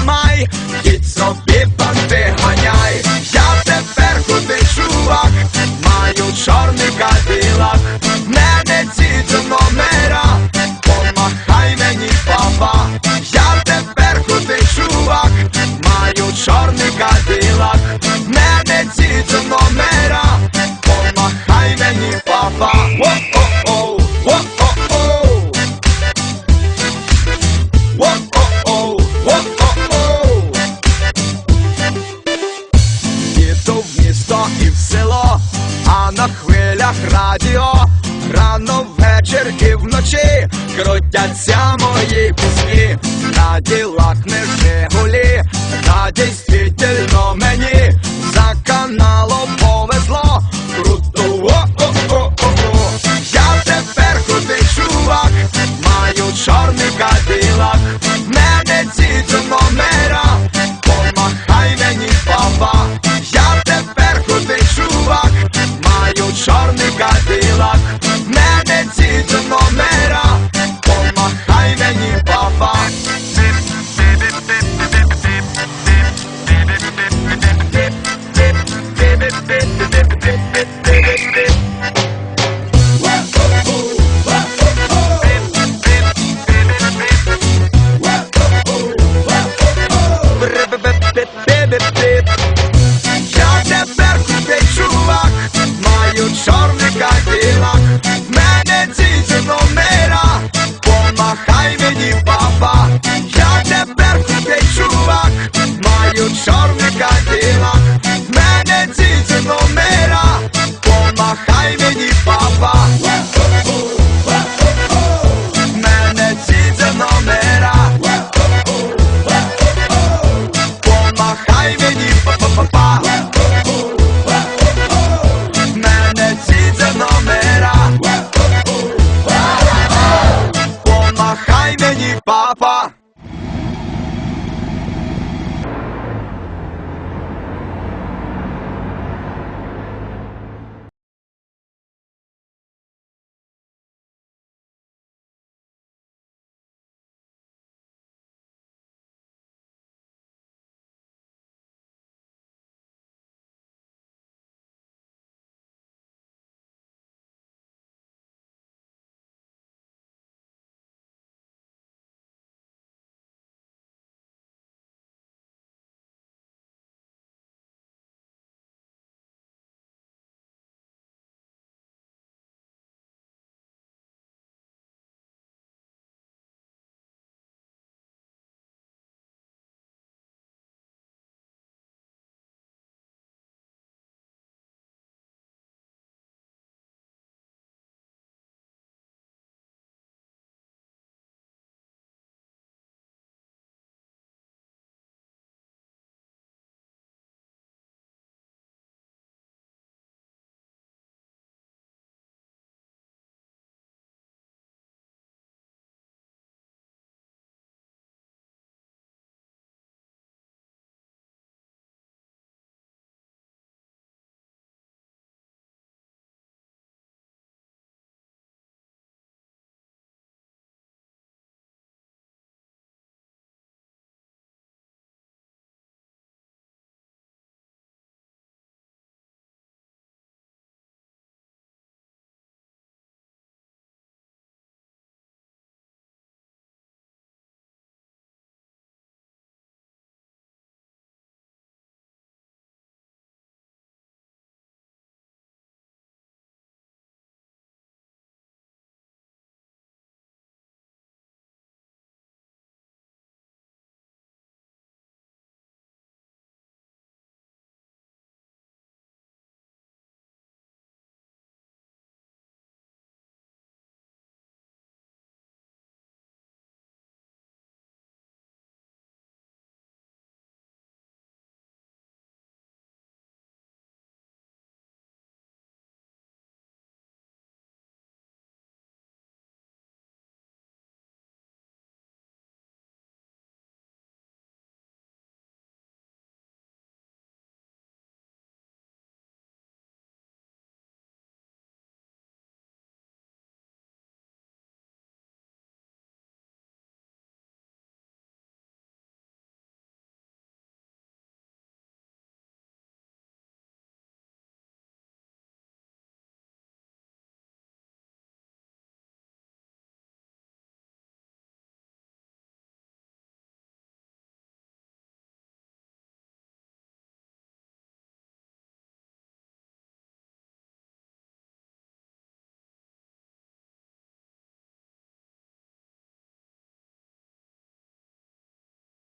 mai It's a а на хвилях радіо рано вечір і вночі крутяться мої пісні, на ділах не жигулі, радість. 八八。